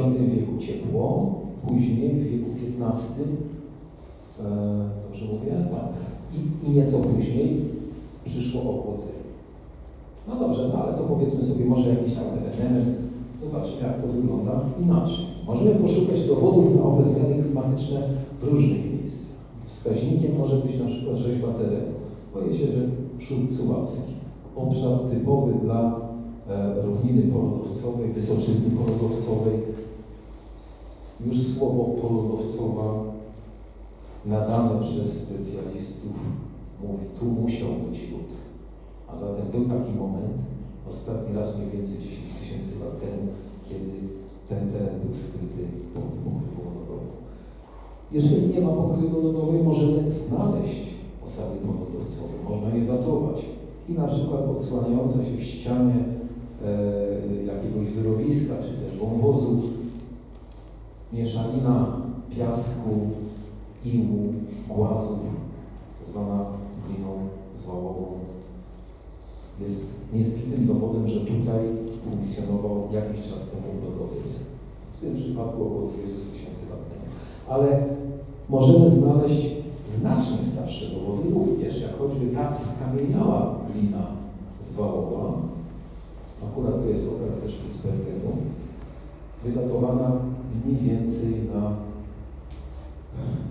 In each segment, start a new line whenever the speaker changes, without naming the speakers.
X wieku ciepło, później w wieku XV, e, dobrze mówię, tak, i, i nieco później przyszło ochłodzenie. No dobrze, no ale to powiedzmy sobie może jakiś tam ewenement, zobaczmy jak to wygląda inaczej. Możemy poszukać dowodów na owe zmiany klimatyczne w różnych miejscach. Wskaźnikiem może być na przykład rzeźba terenu po jeziorze Szulcuławskim. Obszar typowy dla równiny polodowcowej, wysoczyzny polodowcowej. Już słowo polodowcowa nadane przez specjalistów mówi, tu musiał być lód. A zatem był taki moment, ostatni raz mniej więcej 10 tysięcy lat temu, kiedy ten teren był skryty pod pokrywą lodową. Jeżeli nie ma pokrywy lodowej, możemy znaleźć osady polodowcowe, można je datować. I na przykład odsłaniająca się w ścianie e, jakiegoś wyrobiska, czy też wąwozu, mieszanina piasku, iłu, głazów, zwana gliną zwałową, jest niezbitym dowodem, że tutaj funkcjonował jakiś czas temu lodowiec. W tym przypadku około 20 tysięcy lat temu. Ale możemy znaleźć znacznie starsze dowody również, jak choćby ta skamieniała glina zwałowa, akurat to jest okres ze Spitsbergenu, wydatowana mniej więcej na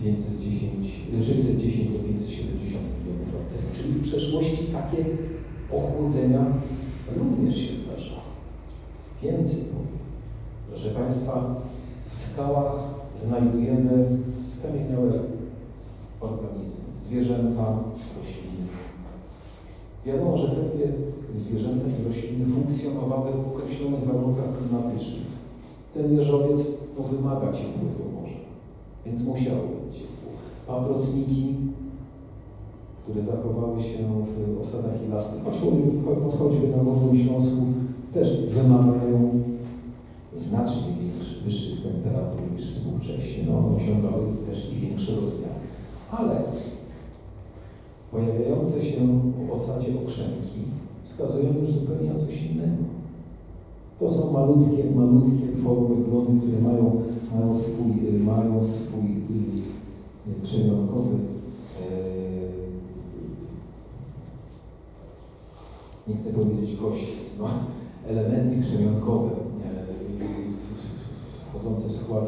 510, 610 do 570 milionów lat temu. Czyli w przeszłości takie ochłodzenia również się zdarzały. Więcej powiem. Proszę Państwa, w skałach znajdujemy skamieniałe organizmy, zwierzęta, rośliny. Wiadomo, że takie zwierzęta i rośliny funkcjonowały w określonych warunkach klimatycznych. Ten jeżowiec no, wymaga ciepłego morza, więc musiało być ciepło. Paprotniki, które zachowały się w osadach choćby, choćby na Górnym Śląsku, też wymagają znacznie wyższych temperatur niż współcześnie. No, osiągały też i większe rozmiary. Ale pojawiające się w osadzie okrzęki wskazują już zupełnie na coś innego. To są malutkie, malutkie formy glony, które mają, mają swój, mają swój krzemionkowy nie chcę powiedzieć kościec, no, elementy krzemionkowe wchodzące w skład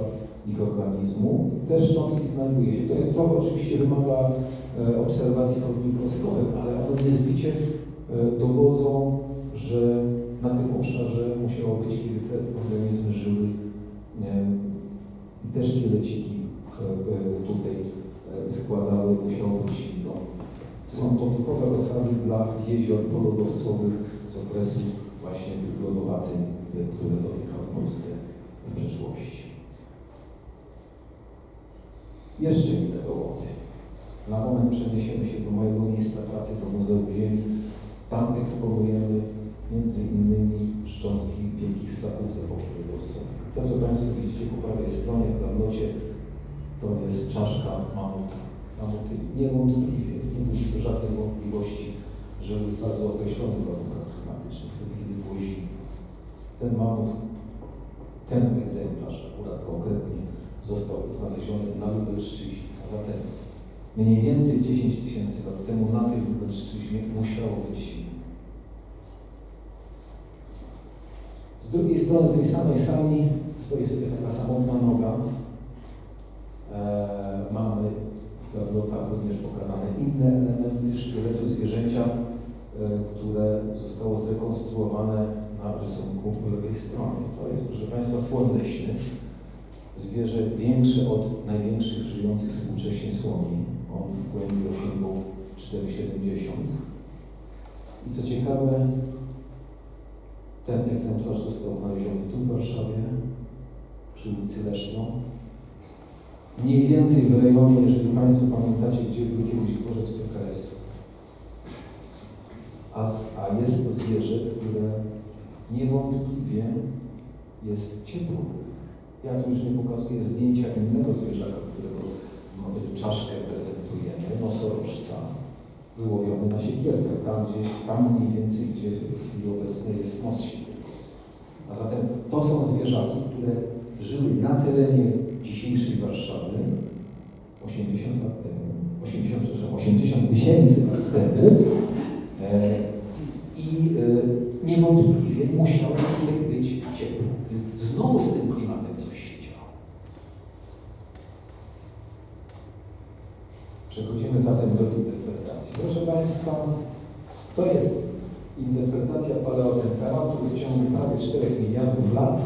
ich organizmu, też notki znajduje się. To jest trochę oczywiście wymaga e, obserwacji mikroskopowych, ale one niezbicie e, dowodzą, że na tym obszarze musiało być, kiedy te organizmy żyły e, i też szkieleciki tutaj składały, musiało być są to typowe osady dla jezior polodowcowych z okresu właśnie tych które dotykały Polskę w przeszłości. Jeszcze inne dowody. Na moment przeniesiemy się do mojego miejsca pracy, do Muzeum Ziemi. Tam eksponujemy między innymi szczątki wielkich ssaków z epoki lodowcowej. To, co Państwo widzicie po prawej stronie w gamlocie, to jest czaszka mamuta. Mamuty niewątpliwie, nie budzi żadnej wątpliwości, że w bardzo określonych warunkach klimatycznych, wtedy kiedy było zimno. Ten mamut, ten egzemplarz akurat konkretnie został znaleziony na Lubelszczyźnie, a zatem mniej więcej 10 tysięcy lat temu na tej Lubelszczyźnie musiało być zimno. Z drugiej strony tej samej sali stoi sobie taka samotna noga. Eee, mamy w gablotach również pokazane inne elementy szkieletu zwierzęcia, e, które zostało zrekonstruowane na rysunku po lewej stronie. To jest, proszę Państwa, słoń leśny. Zwierzę większe od największych żyjących współcześnie słoni. On w głębi osiągnął 4,70. I co ciekawe, ten egzemplarz został znaleziony tu w Warszawie, przy ulicy Leszno, Mniej więcej w rejonie, jeżeli Państwo pamiętacie, gdzie był kiedyś dworzec PKS-u. A, a jest to zwierzę, które niewątpliwie jest ciepłe. Ja tu już nie pokazuję zdjęcia innego zwierzaka, którego czaszkę prezentujemy, nosorożca, wyłowiony na siekierkę, tam gdzieś, tam mniej więcej, gdzie w chwili obecnej jest nos siekierkowski. A zatem to są zwierzaki, które żyły na terenie dzisiejszej Warszawy 80 lat temu, 80, przepraszam, 80 tysięcy lat temu e, i e, niewątpliwie musiało tutaj być ciepło. Więc znowu z tym klimatem coś się działo. Przechodzimy zatem do interpretacji. Proszę Państwa, to jest interpretacja paleotemperatury w ciągu prawie 4 miliardów lat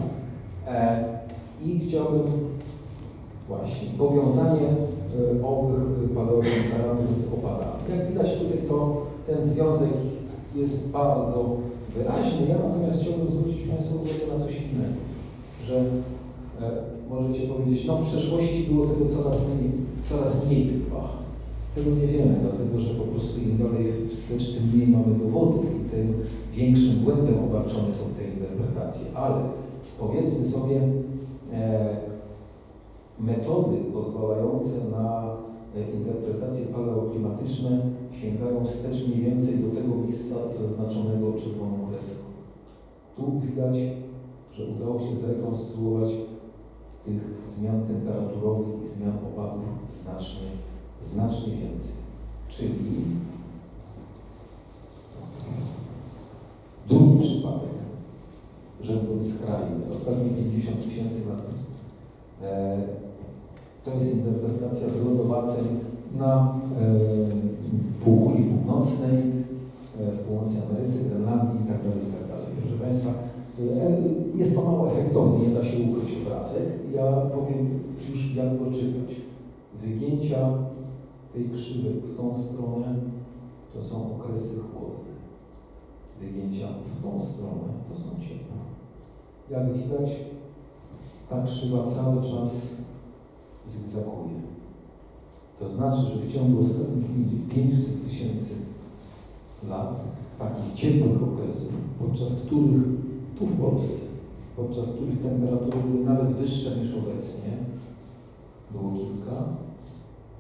e, i chciałbym właśnie powiązanie e, owych paleotemperatur z opadami. Jak widać tutaj to ten związek jest bardzo wyraźny. Ja natomiast chciałbym zwrócić Państwu uwagę na coś innego, że e, możecie powiedzieć, no w przeszłości było tego coraz mniej, coraz mniej tych. Tego nie wiemy, dlatego że po prostu im dalej wstecz, tym mniej mamy dowodów i tym większym błędem obarczone są te interpretacje. Ale powiedzmy sobie, e, metody pozwalające na e, interpretacje paleoklimatyczne sięgają wstecz mniej więcej do tego miejsca zaznaczonego czerwoną kreską. Tu widać, że udało się zrekonstruować tych zmian temperaturowych i zmian opadów znacznie znacznie więcej. Czyli drugi przypadek, rzędu skrajny, ostatnie 50 tysięcy lat, e, to jest interpretacja zlodowaceń na e, półkuli północnej, e, w północnej Ameryce, Grenlandii itd. itd. Proszę Państwa, e, jest to mało efektowne, nie da się ukryć obrazek. Ja powiem już jak go czytać. Wygięcia tej krzywej w tą stronę to są okresy chłodne. Wygięcia w tą stronę to są ciepłe. Jak widać, ta krzywa cały czas zygzakuje. To znaczy, że w ciągu ostatnich 500 tysięcy lat, takich ciepłych okresów, podczas których tu w Polsce, podczas których temperatury były nawet wyższe niż obecnie, było kilka,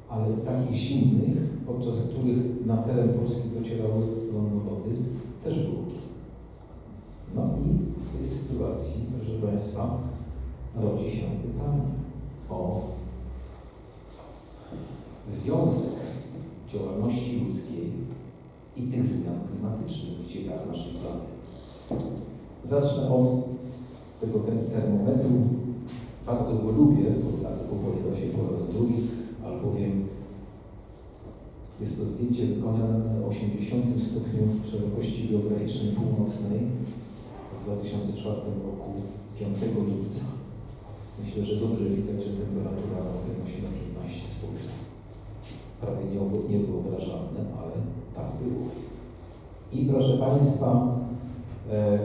ale takich zimnych, podczas których na teren Polski docierały lądolody, też było kilka. No i w tej sytuacji, proszę Państwa, rodzi się pytanie o związek działalności ludzkiej i tych zmian klimatycznych w dziejach naszej planety. Zacznę od tego termometru. Bardzo go lubię, bo dlatego pojawia się po raz drugi albowiem jest to zdjęcie wykonane na 80 stopniu szerokości geograficznej północnej w 2004 roku 5 lipca. Myślę, że dobrze widać, że temperatura wynosi na 15 stopni. Prawie niewyobrażalne, ale tak było. I proszę Państwa, e,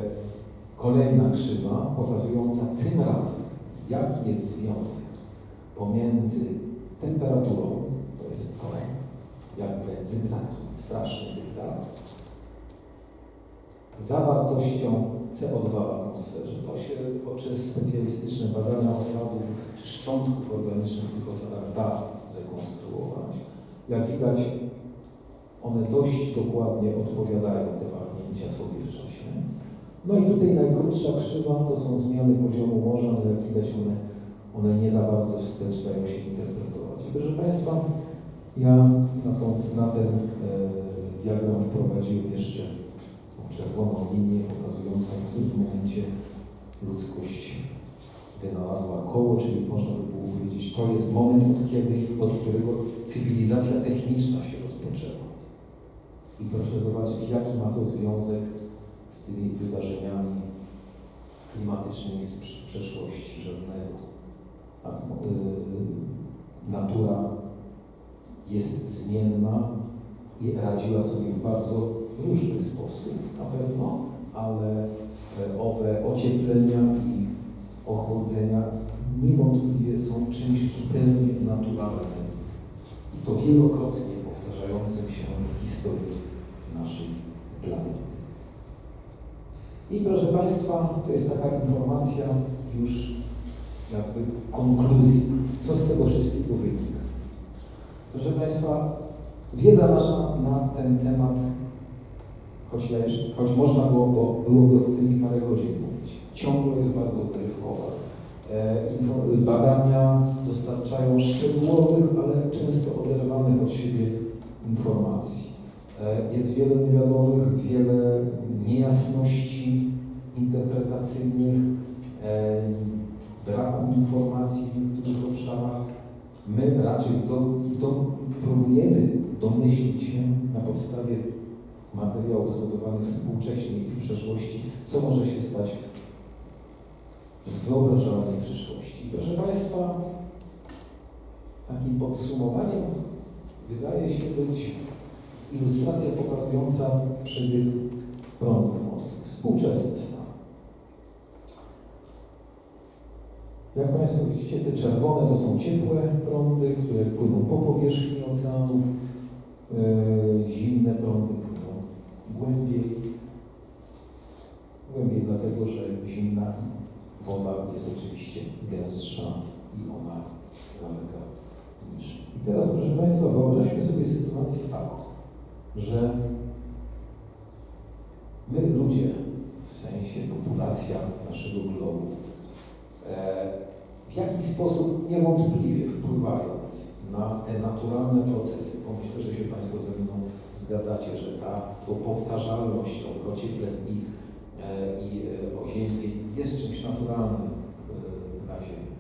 kolejna krzywa pokazująca tym razem, jaki jest związek pomiędzy temperaturą, to jest to jakby zygzaki, straszny zygzak, zawartością CO2 w atmosferze. To się poprzez specjalistyczne badania osadów czy szczątków organicznych w tych osadach da zrekonstruować. Jak widać, one dość dokładnie odpowiadają te wahnięcia sobie w czasie. No i tutaj najkrótsza krzywa to są zmiany poziomu morza, ale jak widać one, one nie za bardzo wstecz dają się interpretować. Proszę Państwa, ja na, tą, na ten e, diagram wprowadziłem jeszcze czerwoną linię pokazującą, w którym momencie ludzkość wynalazła koło, czyli można by było powiedzieć, to jest moment, od, kiedy, od którego cywilizacja techniczna się rozpoczęła. I proszę zobaczyć, jaki ma to związek z tymi wydarzeniami klimatycznymi z przeszłości żadnego. Y, natura jest zmienna i radziła sobie w bardzo różny sposób na pewno, ale e, owe ocieplenia i ochłodzenia niewątpliwie są czymś zupełnie naturalnym i to wielokrotnie powtarzającym się w historii naszej planety. I proszę Państwa, to jest taka informacja już jakby konkluzji, co z tego wszystkiego wynika. Proszę Państwa, wiedza nasza na ten temat, choć, ja jeszcze, choć można było, bo byłoby o tym parę godzin mówić, ciągle jest bardzo gryfkowa. E, Badania dostarczają szczegółowych, ale często oderwanych od siebie informacji. E, Jest wiele niewiadomych, wiele niejasności interpretacyjnych, e, braku informacji w niektórych obszarach. My raczej do, do, próbujemy domyślić się na podstawie materiałów zdobywanych współcześnie i w przeszłości, co może się stać w wyobrażalnej przyszłości. Proszę Państwa, takim podsumowaniem wydaje się być ilustracja pokazująca przebieg prądów morskich, współczesny stan. Jak Państwo widzicie, te czerwone to są ciepłe prądy, które płyną po powierzchni oceanów, Yy, zimne prądy płyną głębiej. Głębiej dlatego, że zimna woda jest oczywiście gęstsza i ona zalega niżej. I teraz, proszę Państwa, wyobraźmy sobie sytuację taką, że my ludzie, w sensie populacja naszego globu, w jakiś sposób niewątpliwie wpływając na te naturalne procesy, bo myślę, że się Państwo ze mną zgadzacie, że ta to powtarzalność o ociepleniu e, i e, o ziemi jest czymś naturalnym e, na Ziemi.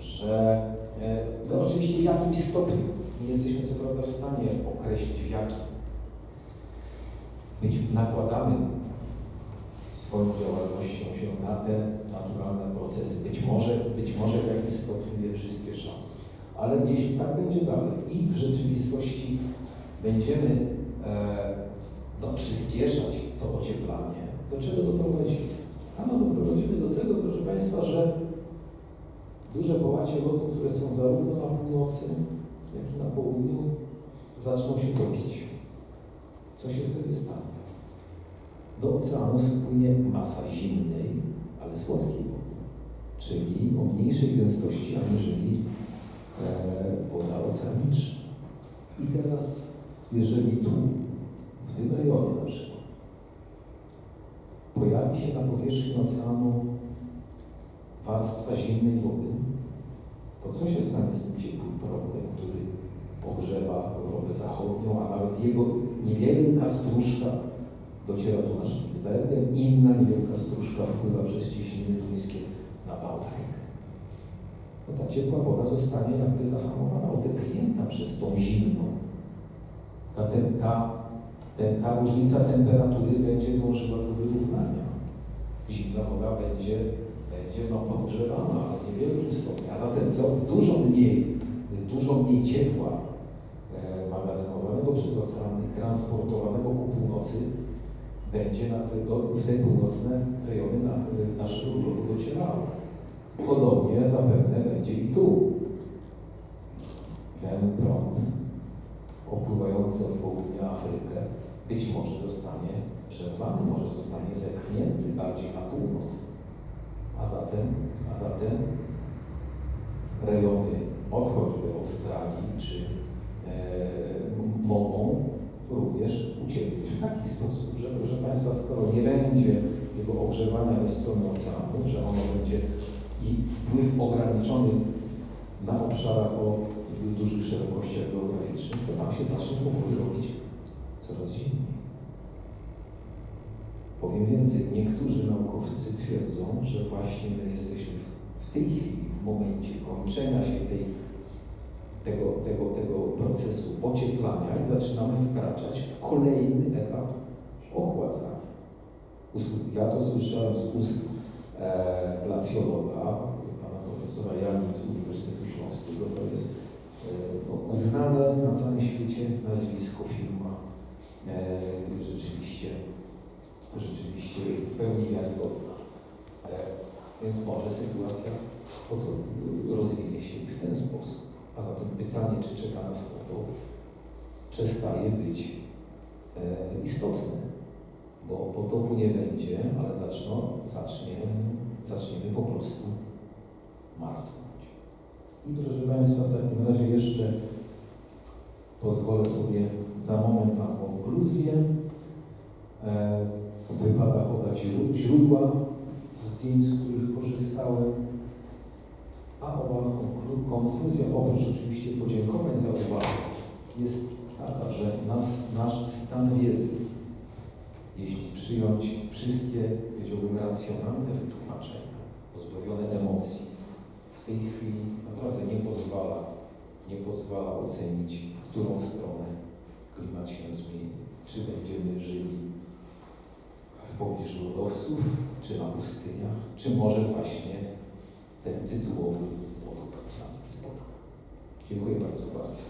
Że e, no oczywiście w jakimś stopniu nie jesteśmy co prawda w stanie określić w jakim. Być nakładamy swoją działalnością się na te naturalne procesy. Być może, być może w jakimś stopniu je przyspieszamy. Ale jeśli tak będzie dalej i w rzeczywistości będziemy e, no, przyspieszać to ocieplanie, do czego doprowadzimy? Ano doprowadzimy do tego, proszę Państwa, że duże połacie lodu, które są zarówno na północy, jak i na południu, zaczną się topić. Co się wtedy stanie? Do oceanu spłynie masa zimnej, ale słodkiej wody, czyli o mniejszej gęstości aniżeli e, woda oceaniczna. I teraz, jeżeli tu, w tym rejonie na przykład, pojawi się na powierzchni oceanu warstwa zimnej wody, to co się stanie z tym ciepłym prądem, który pogrzewa Europę Zachodnią, a nawet jego niewielka stróżka dociera tu na Spitsbergen, inna niewielka stróżka wpływa przez cieśniny duńskie na Bałtyk. No ta ciepła woda zostanie jakby zahamowana, odepchnięta przez tą zimną. Ta, ten, ta, ten, ta różnica temperatury będzie dążyła do wyrównania. Zimna woda będzie, będzie no, podgrzewana, w niewielkim stopniu. A zatem co, dużo mniej, dużo mniej ciepła e, magazynowanego przez oceany, transportowanego ku północy, będzie na w te północne rejony na, naszego globu docierało. Podobnie zapewne będzie i tu. Ten prąd opływający od południa Afrykę być może zostanie przerwany, może zostanie zepchnięty bardziej na północ. A zatem, a zatem rejony od choćby Australii czy e, mogą również ucierpieć w taki sposób, że proszę Państwa, skoro nie będzie jego ogrzewania ze strony oceanu, że ono będzie i wpływ ograniczony na obszarach o dużych szerokościach geograficznych, to tam się zacznie powoli robić coraz zimniej. Powiem więcej, niektórzy naukowcy twierdzą, że właśnie my jesteśmy w tej chwili, w momencie kończenia się tej, tego, tego, tego procesu ocieplania i zaczynamy wkraczać w kolejny etap ochładzania. Ja to słyszałem z ust e, lacjologa, pana profesora Jani z Uniwersytetu Śląskiego. To jest e, no, uznane na całym świecie nazwisko firma. E, rzeczywiście, rzeczywiście w pełni wiarygodna. E, więc może sytuacja rozwinie się w ten sposób. A zatem pytanie, czy czeka nas potop, przestaje być e, istotne bo potopu nie będzie, ale zaczną, zacznie, zaczniemy po prostu marsnąć. I proszę Państwa, w takim razie jeszcze pozwolę sobie za moment na konkluzję. E, wypada podać źródła zdjęć, z których korzystałem. A owa konklu- konkluzja, oprócz oczywiście podziękowań za uwagę, jest taka, że nas, nasz stan wiedzy, jeśli przyjąć wszystkie, powiedziałbym, racjonalne wytłumaczenia, pozbawione emocji, w tej chwili naprawdę nie pozwala, nie pozwala ocenić, w którą stronę klimat się zmieni. Czy będziemy żyli w pobliżu lodowców, czy na pustyniach, czy może właśnie ten tytułowy potop nas spotka. Dziękuję bardzo bardzo.